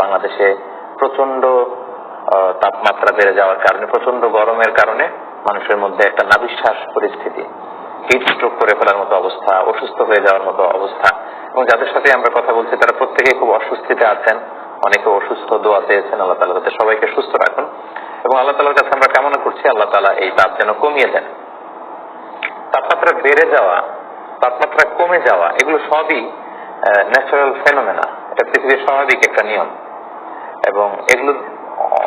বাংলাদেশে প্রচণ্ড তাপমাত্রা বেড়ে যাওয়ার কারণে প্রচণ্ড গরমের কারণে মানুষের মধ্যে একটা নাবিশ্বাস পরিস্থিতি। হিট স্ট্রোক করে ফেলার মতো অবস্থা, অসুস্থ হয়ে যাওয়ার মতো অবস্থা। এবং যাদের সাথে আমরা কথা বলছি, তারা প্রত্যেকেই খুব অস্বস্তিতে আছেন। অনেকে অসুস্থ, দোয়া পেয়েছেন আল্লাহ তালা যাতে সবাইকে সুস্থ রাখুন। এবং আল্লাহ তালার কাছে আমরা কামনা করছি, আল্লাহ তালা এই তাপ যেন কমিয়ে দেন। তাপমাত্রা বেড়ে যাওয়া, তাপমাত্রা কমে যাওয়া, এগুলো সবই ন্যাচারাল ফেনোমেনা এটা পৃথিবীর স্বাভাবিক একটা নিয়ম। এবং এগুলো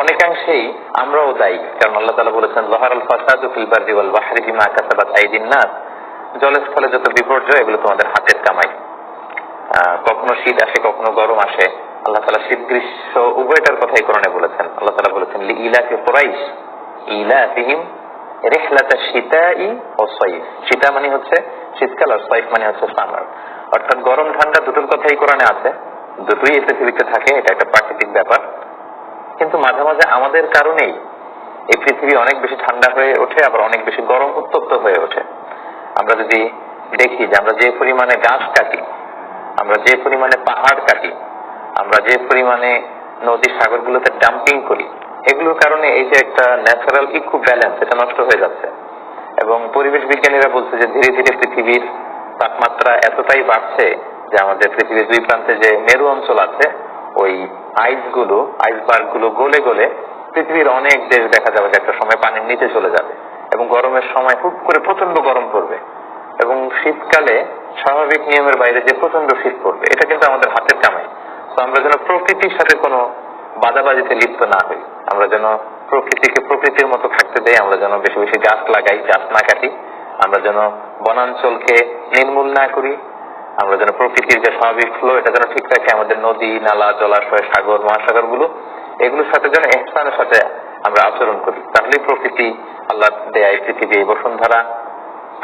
অনেকাংশেই আমরাও দায়ী। কারণ আল্লাহ তালা বলেছেন, লহার আল ফাসাদু ফিল বারদি ওয়াল বিমা কাসাবাত আইদিন নাস। জলের স্থলে যত বিপর্যয়, এগুলো তোমাদের হাতের কামাই। কখনো শীত আসে, কখনো গরম আসে। আল্লাহ তালা শীত গ্রীষ্ম উভয়টার কথাই কোরআনে বলেছেন। আল্লাহ তালা বলেছেন লি ইলাফি কুরাইশ, ইলাফিহিম রেহলাতা শীতাই ও সৈফ। শীতা মানে হচ্ছে শীতকাল আর সৈফ মানে হচ্ছে সামার। অর্থাৎ গরম, ঠান্ডা দুটোর কথাই কোরআনে আছে। দুটোই এই থাকে, এটা একটা ব্যাপার। কিন্তু মাঝে মাঝে আমাদের কারণেই এই পৃথিবী অনেক বেশি ঠান্ডা হয়ে ওঠে, আবার অনেক বেশি গরম উত্তপ্ত হয়ে ওঠে। আমরা যদি দেখি যে আমরা যে পরিমাণে গাছ কাটি, আমরা যে পরিমাণে পাহাড় কাটি, আমরা যে পরিমাণে নদী সাগরগুলোতে ডাম্পিং করি, এগুলোর কারণে এই যে একটা ন্যাচারাল ইকু ব্যালেন্স এটা নষ্ট হয়ে যাচ্ছে। এবং পরিবেশ বিজ্ঞানীরা বলছে যে ধীরে ধীরে পৃথিবীর তাপমাত্রা এতটাই বাড়ছে যে আমাদের পৃথিবীর দুই প্রান্তে যে মেরু অঞ্চল আছে ওই আইসগুলো আইসবার্গগুলো গলে গলে পৃথিবীর অনেক দেশ দেখা যাবে যে একটা সময় পানির নিচে চলে যাবে এবং গরমের সময় হুট করে প্রচণ্ড গরম পড়বে এবং শীতকালে স্বাভাবিক নিয়মের বাইরে যে প্রচণ্ড শীত পড়বে, এটা কিন্তু আমাদের হাতের কামাই। তো আমরা যেন প্রকৃতির সাথে কোনো বাদাবাজিতে লিপ্ত না হই। আমরা যেন প্রকৃতিকে প্রকৃতির মতো থাকতে দেয় আমরা যেন বেশি বেশি গাছ লাগাই, গাছ না কাটি। আমরা যেন বনাঞ্চলকে নির্মূল না করি। আমরা যেন প্রকৃতির যে স্বাভাবিক ফ্লো এটা যেন ঠিক রাখি, আমাদের নদী, নালা, জলাশয়, সাগর মহাসাগরগুলো এগুলোর সাথে যেন এহসানের সাথে আমরা আচরণ করি। তাহলেই প্রকৃতি আল্লাহ দেয়া পৃথিবী, এই বসুন্ধরা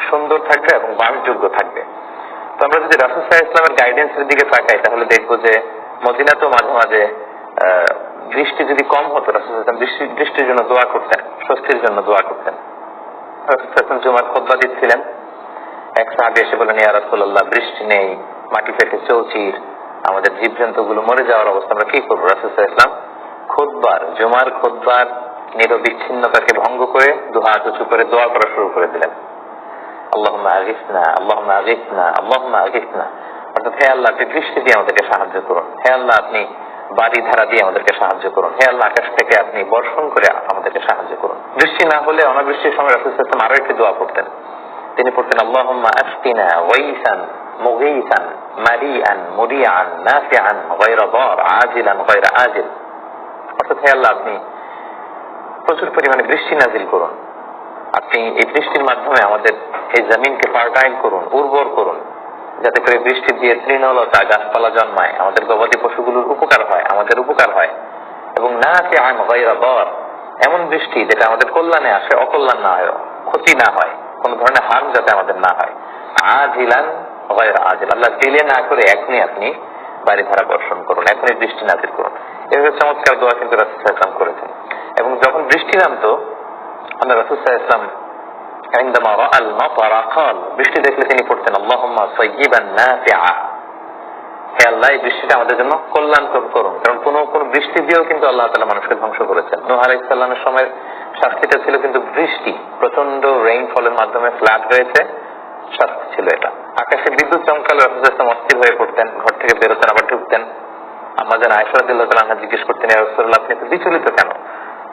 সুন্দর থাকবে এবং বাসযোগ্য থাকবে। তো আমরা যদি রাসুল সাহা ইসলামের গাইডেন্সের দিকে তাকাই, তাহলে দেখব যে মদিনা তো মাঝে মাঝে বৃষ্টি যদি কম হতো, রাসুল ইসলাম বৃষ্টি বৃষ্টির জন্য দোয়া করতেন, স্বস্তির জন্য দোয়া করতেন। রাসুল ইসলাম জুমার খোদবা দিচ্ছিলেন। এক সাহাবি এসে বলেন ইয়া রাসূলুল্লাহ, বৃষ্টি নেই, মাটি ফেটে চৌচির, আমাদের জীবজন্তু গুলো মরে যাওয়ার অবস্থা, আমরা কি করব? রাসুল ইসলাম খোদবার জুমার খোদবার নিরবিচ্ছিন্নতাকে ভঙ্গ করে দু হাত উঁচু করে দোয়া করা শুরু করে দিলেন। আগিসনা আল্লাহুম্মা আগিসনা অর্থাৎ হে আল্লাহ, আপনি বৃষ্টি দিয়ে আমাদেরকে সাহায্য করুন। হে আল্লাহ, আপনি বাড়ি ধারা দিয়ে আমাদেরকে সাহায্য করুন। হে আল্লাহ, আকাশ থেকে আপনি বর্ষণ করে আমাদেরকে সাহায্য করুন। বৃষ্টি না হলে অনাবৃষ্টির সময় রাসুল সাল্লাম আরও একটি দোয়া করতেন তিনি পড়তেন, আল্লাহুম্মা ওয়াইসান মুগীসান মুরিআন নাফিআন গায়রা দার আজিলান গায়রা আজিল। অর্থাৎ হে আল্লাহ, আপনি প্রচুর পরিমাণে বৃষ্টি নাজিল করুন। আপনি এই বৃষ্টির মাধ্যমে আমাদের এই জমিনকে ফার্টাইল করুন, উর্বর করুন, যাতে করে বৃষ্টি দিয়ে তৃণলতা গাছপালা জন্মায়, আমাদের গবাদি পশুগুলোর উপকার হয়, আমাদের উপকার হয়। এবং না আন গয়রা দর, এমন বৃষ্টি যেটা আমাদের কল্যাণে আসে, অকল্যাণ না হয়, ক্ষতি না হয়। কোন ধরনের হার্ম যাতে আমাদের না হয়। আজিলান আজিল। আল্লাহ দিলে না করে এখনই আপনি বাড়ি ধারা বর্ষণ করুন। এখনই বৃষ্টি নাজির করুন। এভাবে চমৎকার দোয়া কিন্তু রাসুসাল্লাম করেছেন। এবং যখন বৃষ্টি নামতো আমরা রাসুসাহ ইসলাম হে আল্লাহ, এই বৃষ্টিটা আমাদের জন্য কল্যাণকর করুন। কারণ কোনো কোনো বৃষ্টি দিয়েও কিন্তু আল্লাহ তালা মানুষকে ধ্বংস করেছেন। নোহার ইসলামের সময় শাস্তিটা ছিল কিন্তু বৃষ্টি প্রচণ্ড রেইনফলের মাধ্যমে ফ্লাড হয়েছে, শাস্তি ছিল এটা। আকাশে বিদ্যুৎ চমকালে রাসূল ইসলাম অস্থির হয়ে পড়তেন, ঘর থেকে বেরোতেন আবার ঢুকতেন। আমাদের আয়েশা রাদিয়াল্লাহু জিজ্ঞেস করতেন ইয়া আপনি তো বিচলিত কেন?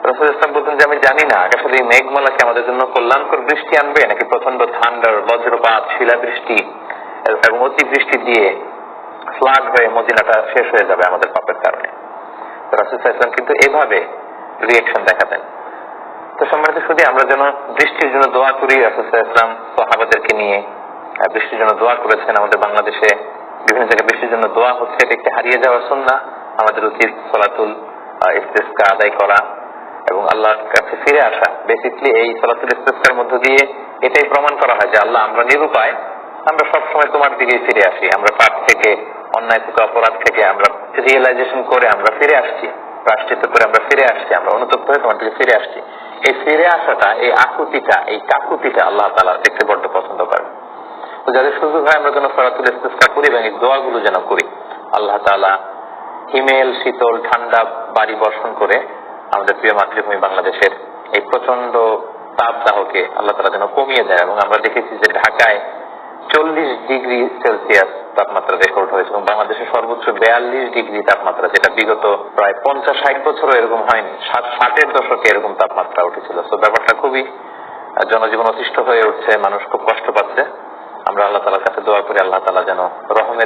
রসুল ইসলাম বলতেন যে, আমি জানি না আকাশের এই মেঘমালা কি আমাদের জন্য কল্যাণকর বৃষ্টি আনবে, নাকি প্রচণ্ড ঠান্ডার বজ্রপাত, শিলাবৃষ্টি, এবং অতিবৃষ্টি দিয়ে ফ্লাড হয়ে মদিনাটা শেষ হয়ে যাবে আমাদের পাপের কারণে? রাসুল ইসলাম কিন্তু এভাবে রিয়েকশন দেখাতেন। তো সম্মানিত শুধু আমরা যেন বৃষ্টির জন্য দোয়া করি, রাসুল ইসলাম সাহাবাদেরকে নিয়ে বৃষ্টির জন্য দোয়া করেছেন। আমাদের বাংলাদেশে বিভিন্ন জায়গায় বৃষ্টির জন্য দোয়া হচ্ছে, এটা একটি হারিয়ে যাওয়ার সুন্না। আমাদের উচিত সলাতুল ইস্তেস্কা আদায় করা এবং আল্লাহর কাছে ফিরে আসা। বেসিকলি এই সলাতুল ইস্তেস্কার মধ্য দিয়ে এটাই প্রমাণ করা হয় যে আল্লাহ আমরা নিরুপায়, আমরা সব সময় তোমার দিকেই ফিরে আসি। আমরা পাপ থেকে, অন্যায় থেকে, অপরাধ থেকে আমরা রিয়েলাইজেশন করে আমরা ফিরে আসছি। প্রাশ্চিত্য করে আমরা ফিরে আসছি, আমরা অনুতপ্ত হয়ে তোমার দিকে ফিরে আসছি। এই ফিরে আসাটা এই আকুতিটা, এই কাকুতিটা আল্লাহ তালা দেখতে বড্ড পছন্দ করেন। তো যাদের সুযোগ হয়, আমরা যেন ফেরাতুল ইস্তেস্তা করি এবং এই দোয়াগুলো যেন করি। আল্লাহ তালা হিমেল, শীতল, ঠান্ডা বাড়ি বর্ষণ করে আমাদের প্রিয় মাতৃভূমি বাংলাদেশের এই প্রচণ্ড তাপদাহকে আল্লাহ তালা যেন কমিয়ে দেয় এবং আমরা দেখেছি যে ঢাকায় চল্লিশ ডিগ্রি সেলসিয়াস তাপমাত্রা রেকর্ড হয়েছে এবং বাংলাদেশের সর্বোচ্চ বেয়াল্লিশ ডিগ্রি তাপমাত্রা, যেটা বিগত প্রায় পঞ্চাশ ষাট বছরও এরকম হয়নি। ষাট, ষাটের দশকে এরকম তাপমাত্রা উঠেছিল। তো ব্যাপারটা খুবই জনজীবন অতিষ্ঠ হয়ে উঠছে, মানুষ খুব কষ্ট পাচ্ছে। আমরা আল্লাহ তালার কাছে দোয়া করি, আল্লাহ তালা যেন রহমের